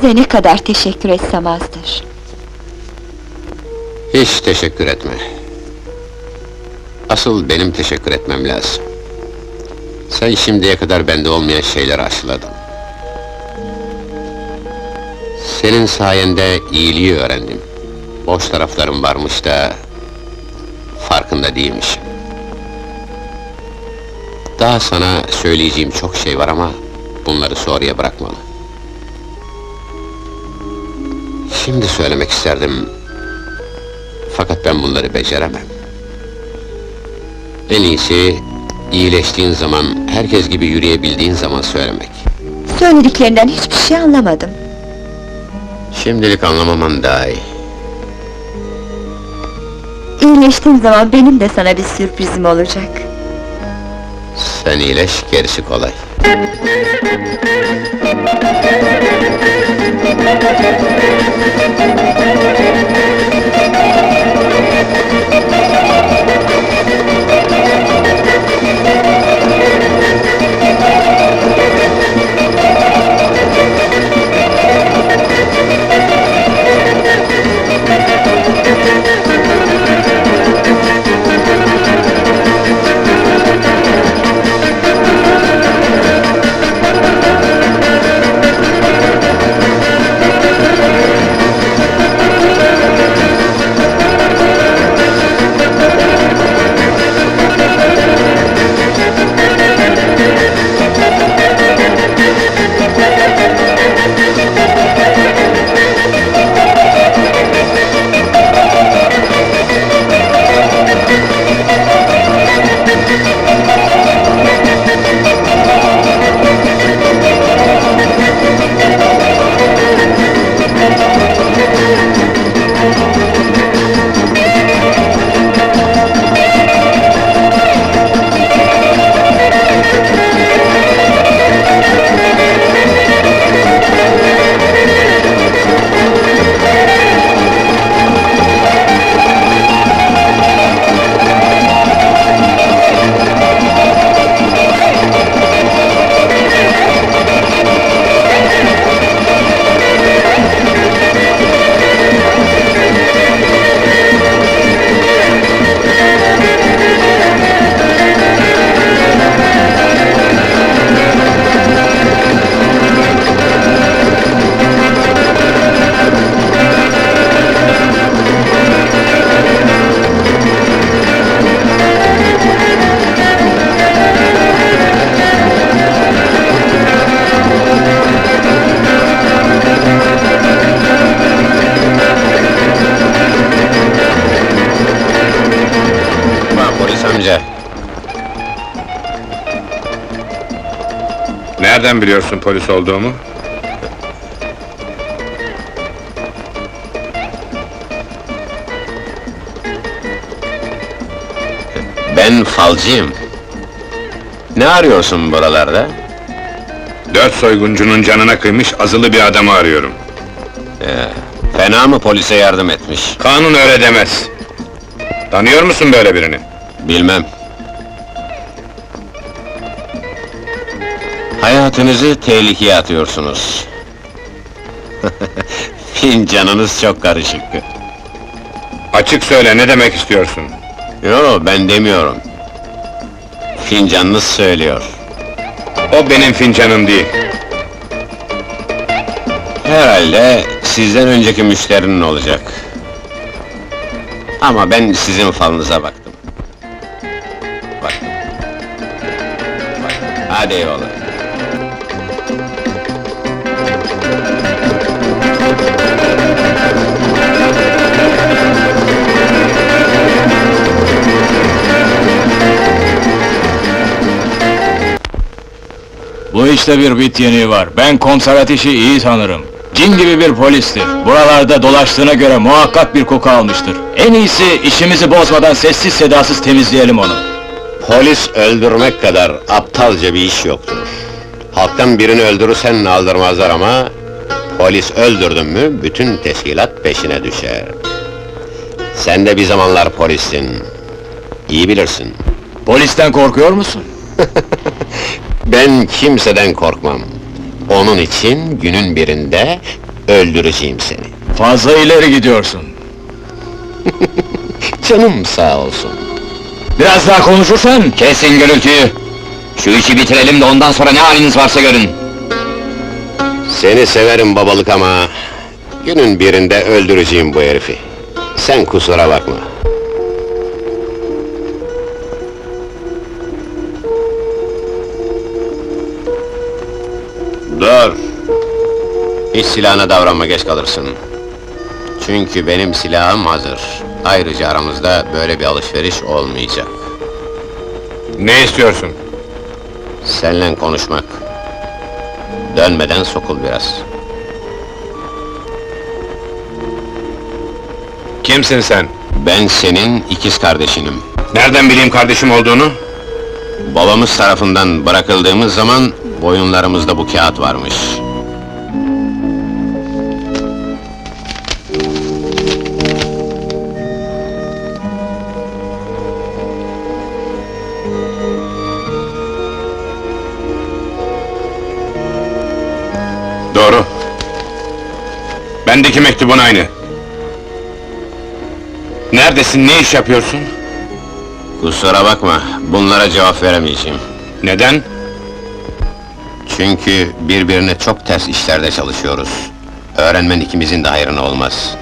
Size ne kadar teşekkür etsem azdır. Hiç teşekkür etme. Asıl benim teşekkür etmem lazım. Sen şimdiye kadar bende olmayan şeyleri aşıladın. Senin sayende iyiliği öğrendim. Boş taraflarım varmış da... ...farkında değilmişim. Daha sana söyleyeceğim çok şey var ama... ...bunları sonraya bırakmalı. Şimdi söylemek isterdim... ...fakat ben bunları beceremem. En iyisi... ...iyileştiğin zaman, herkes gibi yürüyebildiğin zaman söylemek. Söylediklerinden hiçbir şey anlamadım. Şimdilik anlamaman daha iyi. İyileştiğim zaman benim de sana bir sürprizim olacak. Sen iyileş, gerisi kolay. Ulan polis amca, Nereden biliyorsun polis olduğumu? ben falcıyım. Ne arıyorsun buralarda? Dört soyguncunun canına kıymış azılı bir adamı arıyorum. Fena mı polise yardım etmiş? Kanun öyle demez. Tanıyor musun böyle birini? Bilmem. Hayatınızı tehlikeye atıyorsunuz. Fincanınız çok karışık. Açık söyle, ne demek istiyorsun? Yo, ben demiyorum. Fincanınız söylüyor. O benim fincanım değil. Herhalde sizden önceki müşterinin olacak. Ama ben sizin falınıza baktım. Baktım. Hadi eyvallah. Bu işte bir bit yeniği var. Ben komiser ateşi iyi tanırım. Cin gibi bir polistir. Buralarda dolaştığına göre muhakkak bir koku almıştır. En iyisi işimizi bozmadan sessiz sedasız temizleyelim onu. Polis öldürmek kadar aptalca bir iş yoktur. Halktan birini öldürürsen aldırmazlar ama... ...polis öldürdün mü bütün teşkilat peşine düşer. Sen de bir zamanlar polissin. İyi bilirsin. Polisten korkuyor musun? Ben kimseden korkmam. Onun için günün birinde öldüreceğim seni. Fazla ileri gidiyorsun. Canım sağ olsun. Biraz daha konuşursan... Kesin gürültüyü! Şu işi bitirelim de ondan sonra ne haliniz varsa görün. Seni severim babalık ama... ...günün birinde öldüreceğim bu herifi. Sen kusura bakma. Dur! Hiç silahına davranma, geç kalırsın. Çünkü benim silahım hazır. Ayrıca aramızda böyle bir alışveriş olmayacak. Ne istiyorsun? Seninle konuşmak. Dönmeden sokul biraz. Kimsin sen? Ben senin ikiz kardeşinim. Nereden bileyim kardeşim olduğunu? Babamız tarafından bırakıldığımız zaman boyunlarımızda bu kağıt varmış. Bendeki mektubun aynı. Neredesin, ne iş yapıyorsun? Kusura bakma, bunlara cevap veremeyeceğim. Neden? Çünkü birbirine çok ters işlerde çalışıyoruz. Öğrenmen ikimizin de hayrına olmaz.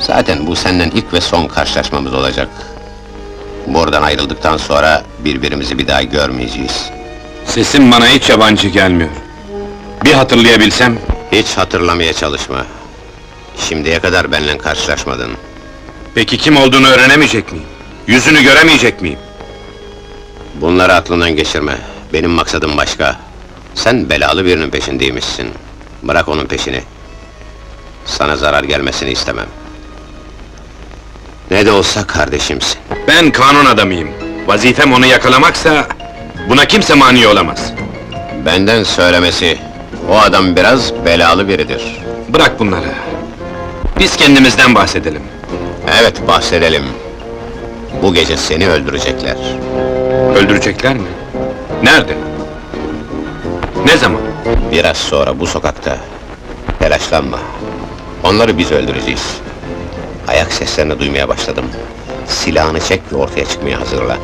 Zaten bu senden ilk ve son karşılaşmamız olacak. Buradan ayrıldıktan sonra birbirimizi bir daha görmeyeceğiz. Sesin bana hiç yabancı gelmiyor. Bir hatırlayabilsem, Hiç hatırlamaya çalışma. Şimdiye kadar benimle karşılaşmadın. peki kim olduğunu öğrenemeyecek miyim? Yüzünü göremeyecek miyim? Bunları aklından geçirme. Benim maksadım başka. Sen belalı birinin peşindeymişsin. Bırak onun peşini. Sana zarar gelmesini istemem. Ne de olsa kardeşimsin. Ben kanun adamıyım. Vazifem onu yakalamaksa, buna kimse mani olamaz. Benden söylemesi, o adam biraz belalı biridir. Bırak bunları. Biz kendimizden bahsedelim. Evet, bahsedelim. Bu gece seni öldürecekler. Öldürecekler mi? Nerede? Ne zaman? Biraz sonra bu sokakta. Telaşlanma. Onları biz öldüreceğiz. Ayak seslerini duymaya başladım. Silahını çek ve ortaya çıkmaya hazırla.